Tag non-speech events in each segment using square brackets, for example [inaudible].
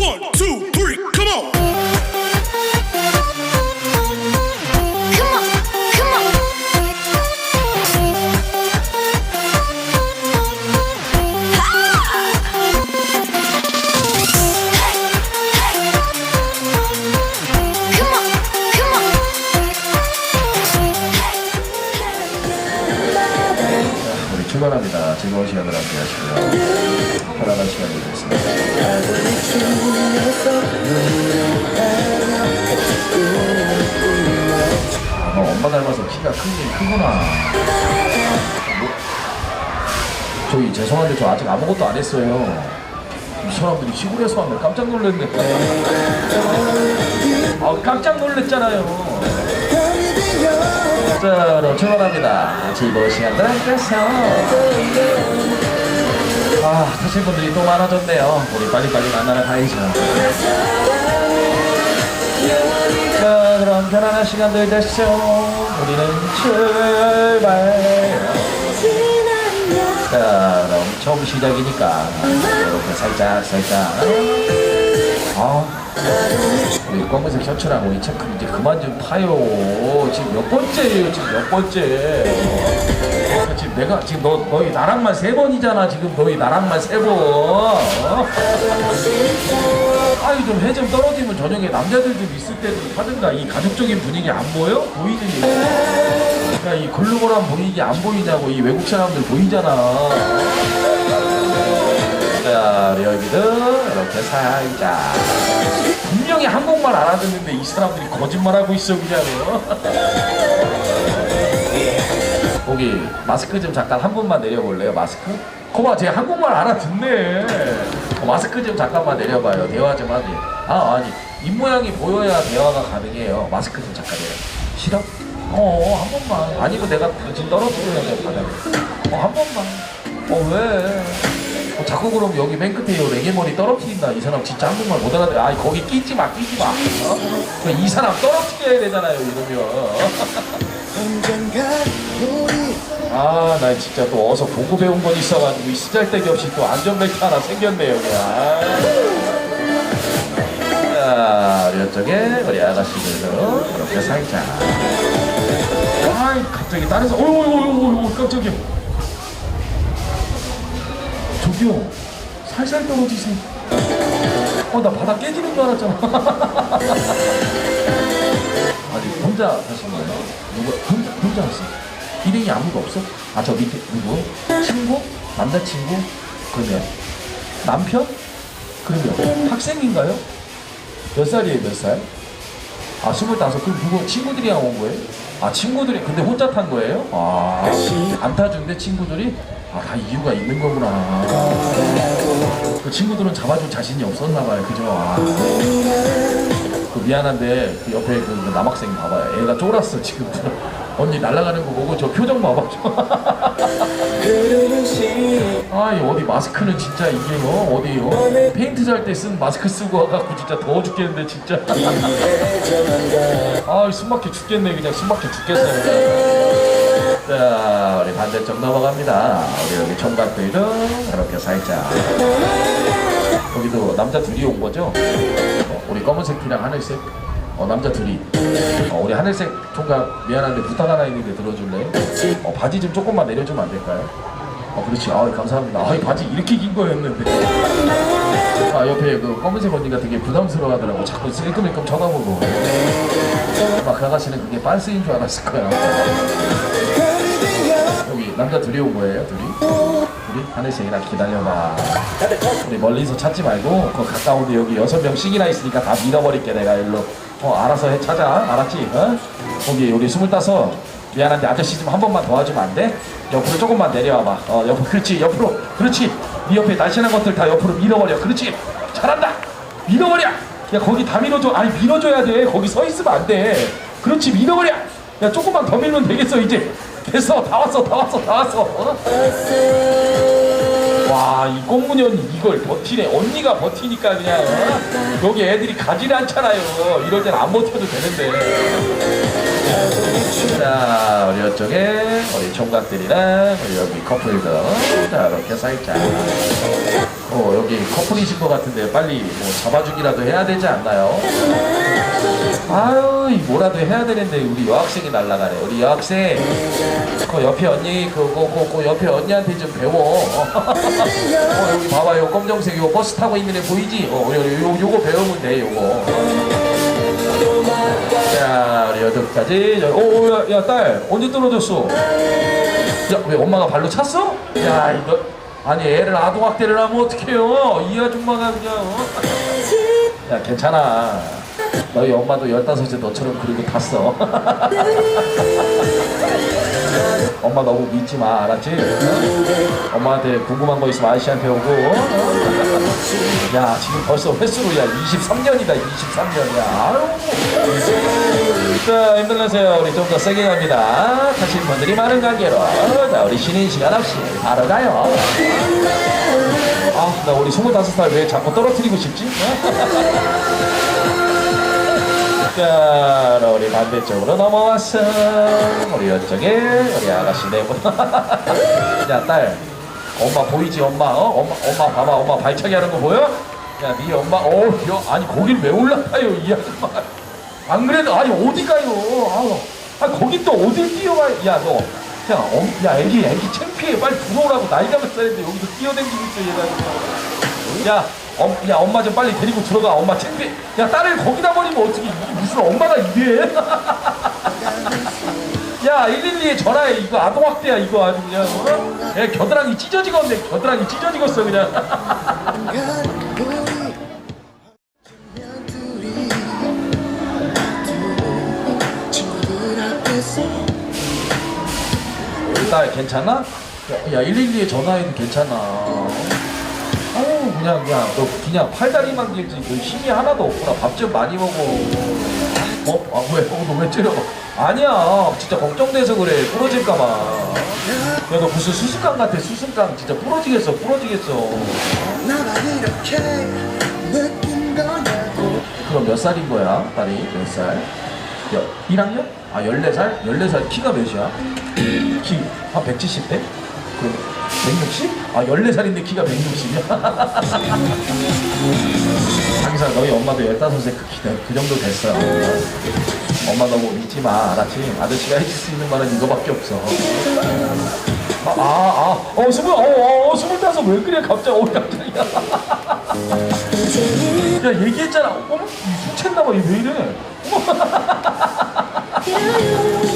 One, two, three, 출발합니다. 즐거운 시간을 함께 하시고요. 편안한 시간이 되겠습니다. 아, 너 엄마 닮아서 키가 크긴 크구나. 뭐, 저희 죄송한데 저 아직 아무것도 안 했어요. 이 사람들이 시골에서 하면 깜짝 놀랐네. 아, 깜짝 놀랐잖아요. 자, 그럼 출발합니다. 즐거운 시간들 함께해서. 아, 타실 분들이 또 많아졌네요. 우리 빨리빨리 만나러 가야죠. 자, 그럼 편안한 시간들 되시죠. 우리는 출발. 자, 그럼 처음 시작이니까 이렇게 살짝 살짝. 아, 우리 검은색 셔츠랑 우리 체크 이제 그만 좀 타요. 지금 몇 번째예요? 지금 몇 번째? 어, 지금 내가 지금 너 너희 나랑만 세 번이잖아. 지금 너희 나랑만 세 번. 어? 아유 좀 해 좀 떨어지면 저녁에 남자들 좀 있을 때도 하든가 이 가족적인 분위기 안 보여? 보이지? 야, 이 글로벌한 분위기 안 보이냐고 이 외국 사람들 보이잖아. 자, 여기도 이렇게 살짝. 분명히 한국말 알아듣는데 이 사람들이 거짓말하고 있어 그냥. [laughs] 거기 마스크 좀 잠깐 한 번만 내려볼래요? 마스크? 거봐, 쟤 한국말 알아듣네. 어, 마스크 좀 잠깐만 내려봐요. 대화 좀 하지. 아, 아니. 입모양이 보여야 대화가 가능해요. 마스크 좀 잠깐 내려. 싫어? 어, 한 번만. 아니고 내가 지금 떨어뜨려야 돼, 바닥에. 어, 한 번만. 어, 왜? 어, 자꾸 그럼 여기 맨 끝에 요 레게머리 떨어뜨린다. 이 사람 진짜 한국말 못 알아듣. 아, 거기 끼지 마, 끼지 마. 어? 이 사람 떨어뜨려야 되잖아요, 이러면. [laughs] 아, 나 진짜 또 어서 보고 배운 건 있어가지고 이 쓰잘데기 없이 또 안전벨트 하나 생겼네 여기. 아. 자, 우리 이쪽에 우리 아가씨들도 이렇게 살짝. 아이, 갑자기 사람, 어이구, 어이구, 어이구, 깜짝이야. 저기요, 살살 떨어지세요. 어, 나 바닥 깨지는 줄 알았잖아. [laughs] 아니, 혼자 하신 거예요? 누구, 혼자, 혼자 하세요? 일행이 아무도 없어? 아, 저 밑에, 누구? 친구? 남자친구? 그러면? 남편? 그러면? 학생인가요? 몇 살이에요, 몇 살? 아, 스물다섯. 그럼 누구, 친구들이랑 온 거예요? 아, 친구들이, 근데 혼자 탄 거예요? 아, 안 타준대, 친구들이? 아, 다 이유가 있는 거구나. 그 친구들은 잡아줄 자신이 없었나 봐요, 그죠? 아. 그 미안한데 그 옆에 그, 그 남학생 봐봐요. 애가 쫄았어 지금. [laughs] 언니 날아가는 거 보고 저 표정 봐봐. [laughs] 아이 어디 마스크는 진짜 이게 뭐 어디요? 페인트 잘 때 쓴 마스크 쓰고 와갖고 진짜 더워 죽겠는데 진짜. [laughs] 아이 숨막혀 죽겠네 그냥 숨 막혀 죽겠어요. 자 우리 반대쪽 넘어갑니다. 우리 여기 청각들도 이렇게 살짝. 거기도 남자 둘이 온 거죠? 어, 우리 검은색 티랑 하늘색 어 남자 둘이 어, 우리 하늘색 총각 미안한데 부탁 하나 있는데 들어줄래? 어 바지 좀 조금만 내려주면 안 될까요? 어 그렇지 아 감사합니다 아 이 바지 이렇게 긴 거였는데 아 옆에 그 검은색 언니가 되게 부담스러워 하더라고 자꾸 슬끔슬끔 쳐다보고 아그 아가씨는 그게 빤스인 줄 알았을 거야 여기 남자 둘이 온 거예요 둘이? 둘이? 하늘색이랑 기다려봐. 우리 멀리서 찾지 말고 그 가까운데 여기 여섯 명씩이나 있으니까 다 밀어버릴게 내가 일로. 어 알아서 해 찾아. 알았지? 어? 거기 우리 스물다섯 미안한데 아저씨 좀 한 번만 도와주면 안 돼? 옆으로 조금만 내려와봐. 어 옆으로 그렇지 옆으로. 그렇지. 네 옆에 날씬한 것들 다 옆으로 밀어버려. 그렇지. 잘한다. 밀어버려. 야 거기 다 밀어줘. 아니 밀어줘야 돼. 거기 서 있으면 안 돼. 그렇지 밀어버려. 야 조금만 더 밀면 되겠어 이제 됐어 다 왔어 다 왔어 다 왔어 어? 와, 이 꽁무년 이걸 버티네. 언니가 버티니까 그냥 어? 여기 애들이 가지를 않잖아요. 이럴 땐 안 버텨도 되는데. 자, 우리 이쪽에 우리 총각들이랑 우리 여기 커플들. 자, 이렇게 살짝. 어, 여기 커플이신 것 같은데 빨리 뭐 잡아주기라도 해야 되지 않나요? 아유, 이 뭐라도 해야 되는데 우리 여학생이 날라가네. 우리 여학생. 그 옆에 언니, 그, 그, 그, 그 옆에 언니한테 좀 배워. 어, 여기 봐봐요. 검정색 요 버스 타고 있는 애 보이지? 어, 요, 요, 요거 배우면 돼, 요거. 자, 우리 여덟까지. 오, 오, 야, 야, 딸, 언제 떨어졌어? 야, 왜 엄마가 발로 찼어? 야, 이거. 아니, 애를 아동학대를 하면 어떡해요? 이 아줌마가 그냥. 어? 야, 괜찮아. 너희 엄마도 15세 너처럼 그리고 탔어. [laughs] 엄마 너무 믿지 마, 알았지? 어? 엄마한테 궁금한 거 있으면 아저씨한테 오고. 어? [laughs] 야, 지금 벌써 횟수로 야 23년이다, 23년이야. 아유. 자, 힘들으세요. 우리 좀 더 세게 갑니다. 타신 분들이 많은 관계로. 자, 우리 쉬는 시간 없이 바로 가요. 아, 나 우리 25살 왜 자꾸 떨어뜨리고 싶지? [laughs] 자, 우리 반대쪽으로 넘어왔어. 우리 이쪽에 우리 아가씨 네 분. [laughs] 야, 딸. 엄마 보이지, 엄마? 어? 엄마, 엄마 봐봐. 엄마 발차기 하는 거 보여? 야, 네 엄마. 어, 야, 아니 거길 왜 올라가요, 이 아줌마? 안 그래도 아니 어디 가요? 아우, 아 거기 또 어딜 뛰어가? 야, 너. 야, 엄, 야, 애기, 애기 창피해. 빨리 들어오라고. 나이가 몇 살인데 여기서 뛰어다니고 있어, 얘가. 야, 엄, 야, 엄마 좀 빨리 데리고 들어가. 엄마 창피해. 야, 딸을 거기다 버리면 어떻게, 무슨 엄마가 이래? [laughs] 야, 112에 전화해. 이거 아동학대야, 이거 아주 그냥. 어? 야, 겨드랑이 찢어지겠네. 겨드랑이 찢어지겠어, 그냥. [laughs] 딸 괜찮아? 야, 야 112에 전화해도 괜찮아. 어 그냥 그냥 너 그냥 팔다리만 길지 너 힘이 하나도 없구나. 밥 좀 많이 먹어. 어? 아 왜? 어, 너왜 찌려? 아니야. 진짜 걱정돼서 그래. 부러질까봐. 야너 무슨 수수깡 같아. 수수깡 진짜 부러지겠어. 부러지겠어. 그럼 몇 살인 거야? 딸이 몇 살? 야, 1학년? 아 14살? 14살 키가 몇이야? 키 한 170대? 그럼 160? 아 14살인데 키가 160이야? 자기사 [laughs] 너희 엄마도 15세 그, 키, 그 정도 됐어 엄마 너무 믿지 마 알았지? 아저씨가 해줄 수 있는 말은 이거밖에 없어 아, 아, 아, 어, 스물, 어, 어, 어, 스물다섯 왜 그래, 갑자기, 어, 깜짝이야. [laughs] 야, 얘기했잖아. 어머, 술 챘나봐, 얘왜 이래? [laughs]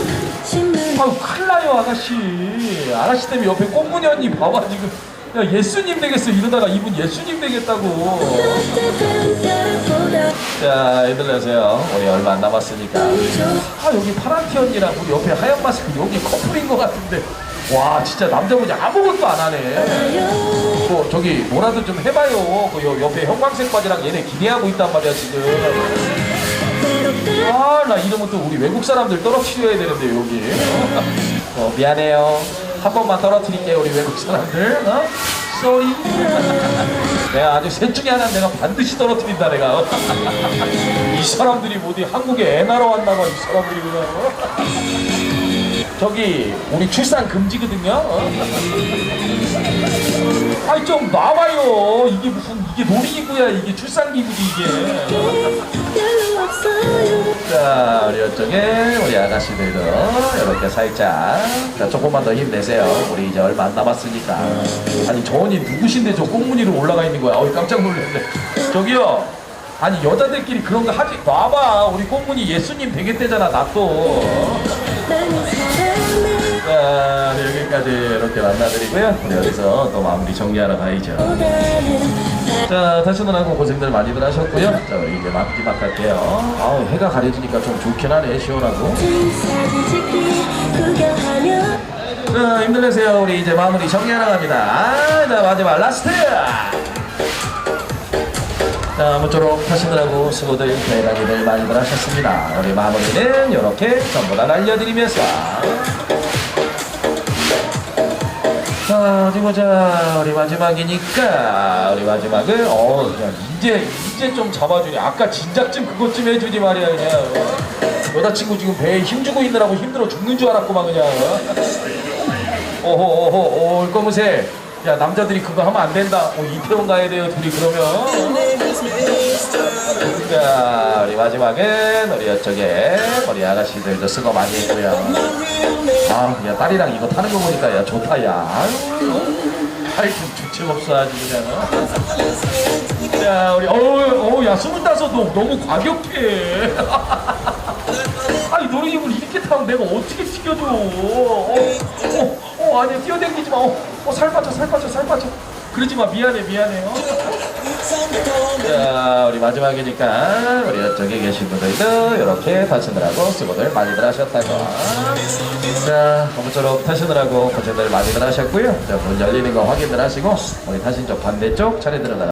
아유, 큰일 나요, 아가씨. 아가씨 때문에 옆에 꽃무늬 언니 봐봐, 지금. 야, 예수님 되겠어. 이러다가 이분 예수님 되겠다고. 자, 얘들 내세요. 우리 얼마 안 남았으니까. 아, 여기 파란 티 언니랑 우리 옆에 하얀 마스크, 여기 커플인 것 같은데. 와, 진짜 남자분이 아무것도 안 하네. 뭐, 저기, 뭐라도 좀 해봐요. 그 요- 옆에 형광색 바지랑 얘네 기대하고 있단 말이야, 지금. 아, 나 이러면 또 우리 외국 사람들 떨어뜨려야 되는데, 여기. 어, 미안해요. 한 번만 떨어뜨릴게요, 우리 외국 사람들. 어? 쏘리. 내가 아주 셋 중에 하나 내가 반드시 떨어뜨린다, 내가. 이 사람들이 뭐 어디 한국에 애 낳으러 왔나 봐, 이 사람들이 그냥. 어? 저기, 우리 출산 금지거든요. 어? 아니, 좀 나와요. 이게 무슨, 이게 놀이기구야, 이게 출산기구지, 이게. 자, 우리 이쪽에 우리 아가씨들도 이렇게 살짝 자, 조금만 더 힘내세요. 우리 이제 얼마 안 남았으니까. 아니, 저 언니 누구신데 저 꽁무니로 올라가 있는 거야? 어이, 깜짝 놀랐네. 저기요. 아니, 여자들끼리 그런 거 하지. 놔봐. 우리 꽁무니 예수님 되겠대잖아, 나 또. 자, 네, 여기까지 이렇게 만나드리고요. 우리 여기서 또 마무리 정리하러 가야죠. 자, 탈출하고 고생들 많이들 하셨고요. 자, 이제 마지막 갈게요. 아우, 해가 가려지니까 좀 좋긴 하네, 시원하고. 자, 힘들으세요. 우리 이제 마무리 정리하러 갑니다. 아, 자, 마지막 라스트! 자, 아무쪼록 타시느라고 수고들 대단히들 많이들 하셨습니다. 우리 마무리는 이렇게 전부 다 날려드리면서. 자, 어디 보자. 우리 마지막이니까. 우리 마지막을, 어, 야, 이제, 이제 좀 잡아주니. 아까 진작 좀 그것 좀 해주지 말이야, 그냥. 여자친구 지금 배에 힘주고 있느라고 힘들어 죽는 줄 알았구만 그냥 오호 오호 오 검은색 야 남자들이 그거 하면 안 된다 어, 이태원 가야 돼요 둘이 그러면 자 우리 마지막은 우리 이쪽에 우리 아가씨들도 쓰고 많이 했고요 아, 야, 딸이랑 이거 타는 거 보니까 야, 좋다, 야. 하여튼 주책 없어, 아주 그냥. 자, 우리, 어우, 어우, 야, 스물다섯 너 너무 과격해. [laughs] 아니, 놀이기구를 이렇게 타면 내가 어떻게 튀겨줘. 어, 어, 어, 아니야, 뛰어댕기지 마. 어, 어, 살 빠져, 살 빠져, 살 빠져. 그러지 마, 미안해, 미안해. 어. 자, 우리 마지막이니까 우리 이쪽에 계신 분들도 이렇게 타시느라고 수고들 많이들 하셨다고. 자, 아무쪼록 타시느라고 고생들 많이들 하셨고요. 자, 문 열리는 거 확인들 하시고 우리 타신 쪽 반대쪽 차례 들어가.